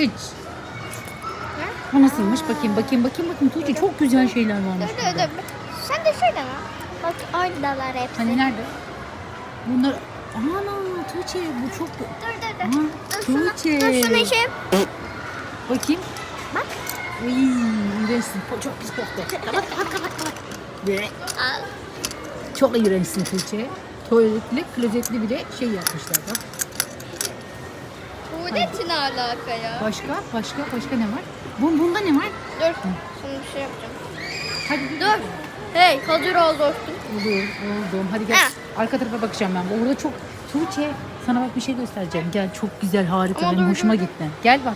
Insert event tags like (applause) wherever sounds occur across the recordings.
Üç. Bu nasılmış? Bakayım bakayım bakayım bakayım. Tuğçe çok güzel şeyler varmış. Dur dur burada. dur. Sen de şöyle mi? Bak oradalar hepsi. Hani nerede? Bunlar... Ana Tuğçe bu çok... Dur dur dur. Şunu, Tuğçe. dur şunu işe. Bakayım. Bak. Uy, iğrençsin. Çok pis koktu. Kapat kapat kapat kapat. Al. Çok iğrençsin Tuğçe. Tuvaletli, klozetli bile şey yapmışlar bak. Tuvaletin ne alaka ya? Başka, başka, başka ne var? Bu, bunda ne var? Dur. Şimdi bir şey yapacağım. Hadi Dur. Hey hazır ol dostum. Olur, oldum. Hadi gel. Ha. Arka tarafa bakacağım ben. Orada çok... Tuğçe, sana bak bir şey göstereceğim. Gel, çok güzel, harika. Ama Benim dur, hoşuma dur. gitti. Gel bak.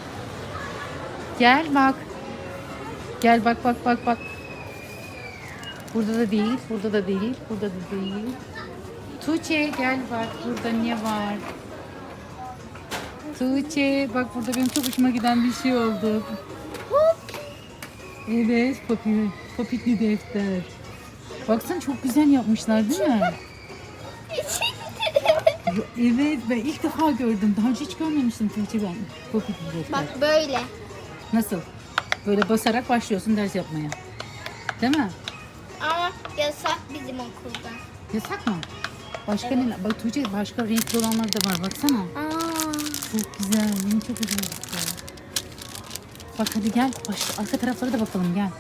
Gel bak. Gel bak, bak, bak, bak. Burada da değil, burada da değil, burada da değil. Tuğçe gel bak, burada ne var? Tuğçe, bak burada benim çok hoşuma giden bir şey oldu. Evet, papi, papitli defter. Baksana çok güzel yapmışlar değil mi? Evet, ben ilk defa gördüm. Daha önce hiç görmemiştim Tuğçe ben. Papitli defter. Bak böyle. Nasıl? Böyle basarak başlıyorsun ders yapmaya. Değil mi? Ama yasak bizim okulda. Yasak mı? Başka ne? Bak Tuğçe başka renkli olanlar da var. Baksana. Aa. Çok güzel. Benim çok hoşuma gitti. Bak hadi gel. Başka, arka taraflara da bakalım gel.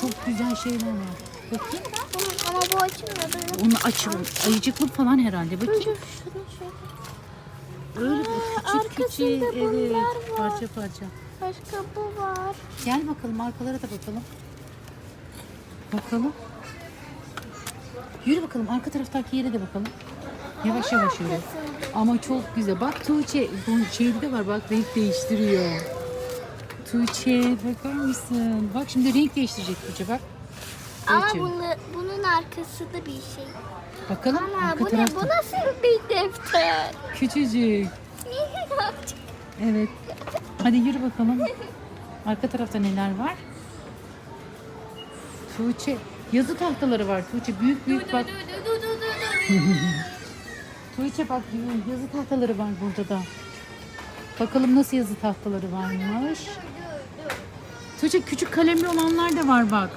Çok güzel şeyler var. Bakayım. Bunun, ama bu açılmıyor. Onu açalım. Ayıcıklık falan herhalde. Bakayım. Şunu şöyle. Öyle küçük küçük. arkasında Evet. var. Parça parça. Başka bu var. Gel bakalım arkalara da bakalım. Bakalım. Yürü bakalım arka taraftaki yere de bakalım. Yavaş yavaş yürü. Ama çok güzel. Bak Tuğçe şeyde de var bak renk değiştiriyor. Tuğçe bakar mısın? Bak şimdi renk değiştirecek Tuğçe bak. Ama Tuğçe. bunu, bunun arkasında bir şey. Bakalım Ana arka bu ne? tarafta. Bu nasıl bir defter? Küçücük. Evet. Hadi yürü bakalım. Arka tarafta neler var? Tuğçe. Yazı tahtaları var Tuğçe. Büyük büyük bak. Tuğçe bak yazı tahtaları var burada da. Bakalım nasıl yazı tahtaları varmış. Tuğçe küçük kalemli olanlar da var bak.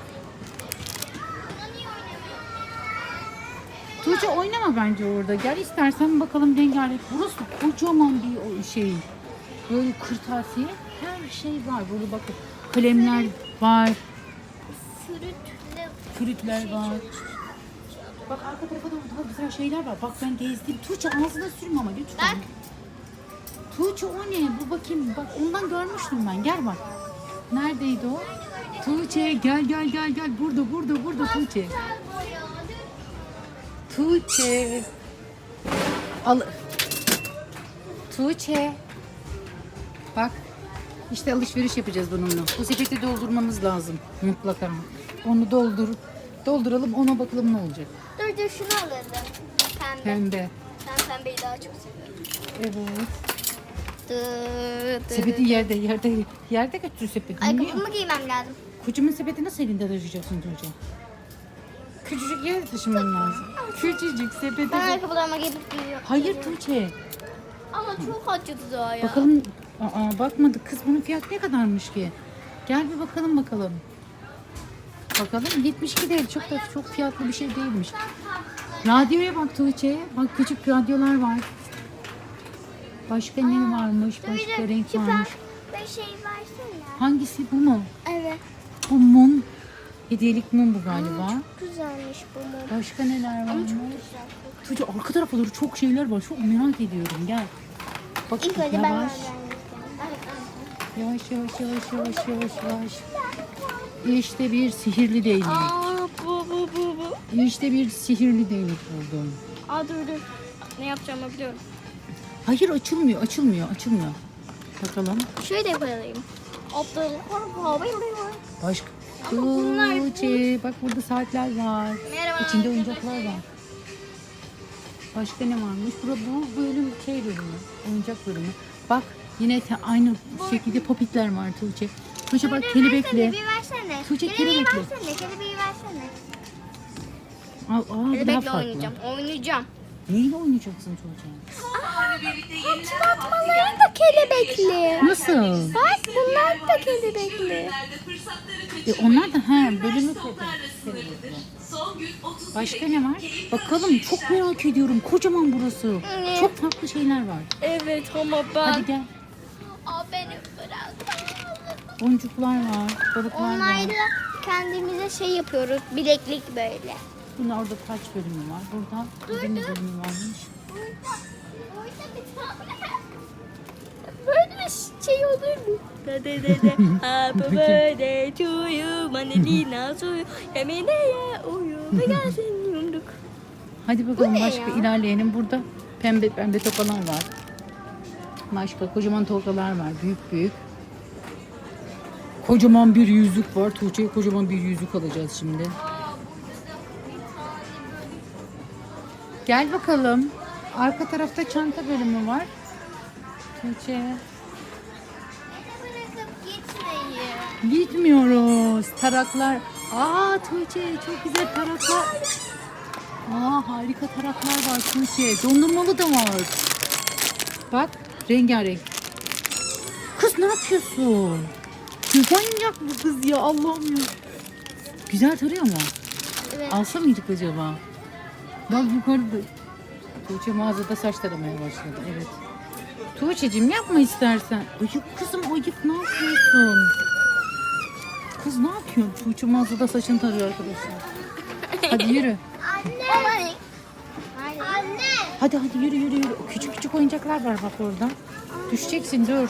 Tuğçe oynama bence orada. Gel istersen bakalım rengarenk. Burası kocaman bir şey. Böyle kırtasiye. Her şey var. Burada bakın. Kalemler var. Sürütle Fruitler var. Bak arka tarafa da daha güzel şeyler var. Bak ben gezdim. Tuğçe ağzına sürme ama lütfen. Bak. Tuğçe o ne? Bu bakayım. Bak ondan görmüştüm ben. Gel bak. Neredeydi o? Tuğçe gel gel gel gel. Burada burada burada Tuğçe. Tuğçe. Al. Tuğçe. Bak. İşte alışveriş yapacağız bununla. Bu sepeti doldurmamız lazım mutlaka. Onu doldur. Dolduralım ona bakalım ne olacak. Dur dur şunu alalım. Pembe. Pembe. Ben pembeyi daha çok seviyorum. Evet. Dı, dı. Sepeti yerde yerde yerde götür sepeti. Ayakkabımı giymem lazım. Kocaman sepeti nasıl elinde taşıyacaksın Tuğçe? Küçücük yere taşıman lazım. Küçücük sepeti. Ben ayakkabılarıma gelip giyiyorum. Hayır Tuğçe. Ama çok acıdı daha ya. Bakalım. Aa, bakmadık. Kız bunun fiyatı ne kadarmış ki? Gel bir bakalım bakalım. Bakalım 72 değil. Çok da çok fiyatlı bir şey değilmiş. Radyoya bak Tuğçe. Bak küçük radyolar var. Başka ne varmış? Başka renk varmış. Bir şey versene. Hangisi bu mu? Evet. Bu mum. Hediyelik mum bu galiba. Çok güzelmiş bu mum. Başka neler Ama varmış? çok güzel. Tuğçe arka tarafa doğru çok şeyler var. Çok merak ediyorum. Gel. Bak İlk önce ben. Yavaş yavaş yavaş yavaş yavaş yavaş. İşte bir sihirli değnek. Aa bu bu bu bu. İşte bir sihirli değnek buldum. Aa dur dur. Ne yapacağımı biliyorum. Hayır açılmıyor, açılmıyor, açılmıyor. Bakalım. Şöyle koyayım. Aptal. Başka. Ama bunlar- Tuğçe, bak burada saatler var. Merhaba. İçinde oyuncaklar var. Başka ne varmış? Bura bu bölüm şey bölümü. Oyuncak bölümü. Bak yine te- aynı şekilde popitler var Tuğçe. Tuğçe bak kelebekli. Tuğçe, Kelebeği kelebekli. versene. Kelebeği versene. Al, aa, daha Kelebekle farklı. oynayacağım. Oynayacağım. Neyle oynayacaksın Tuğçe? Hatırlatmaları da kelebekli. Nasıl? Bak bunlar da kelebekli. E onlar da he bölümü kelebekli. Başka ne var? Bakalım çok merak ediyorum. Kocaman burası. Evet. Çok farklı şeyler var. Evet ama Hadi gel. Boncuklar var, balıklar var. Onlarla kendimize şey yapıyoruz. Bileklik böyle. Yine orada taç bölümü var. Burada deniz bölümü varmış. Böyle bir şey olur mu? Da da da da. (laughs) Happy birthday to you. Manilina suyu. Yemine ye uyu. Ve gelsin yumruk. Hadi bakalım Bu ne başka ya? ilerleyelim. Burada pembe pembe tokalar var. Başka kocaman tokalar var. Büyük büyük. Kocaman bir yüzük var. Tuğçe'ye kocaman bir yüzük alacağız şimdi. Gel bakalım. Arka tarafta çanta bölümü var. Tuğçe. Gitmiyoruz. Taraklar. Aa Tuğçe çok güzel taraklar. Aa harika taraklar var Tuğçe. Dondurmalı da var. Bak rengarenk. Kız ne yapıyorsun? Manyak bu kız ya Allah'ım ya. Güzel tarıyor mu? Evet. Alsa mıydık acaba? Bak yukarıda. Tuğçe mağazada saç taramaya başladı. Evet. Tuğçe'cim yapma istersen. Ayıp kızım ayıp ne yapıyorsun? Kız ne yapıyorsun? Tuğçe mağazada saçını tarıyor arkadaşlar. Hadi yürü. Anne. Anne. Hadi hadi yürü yürü yürü. Küçük küçük oyuncaklar var bak orada. Düşeceksin dur.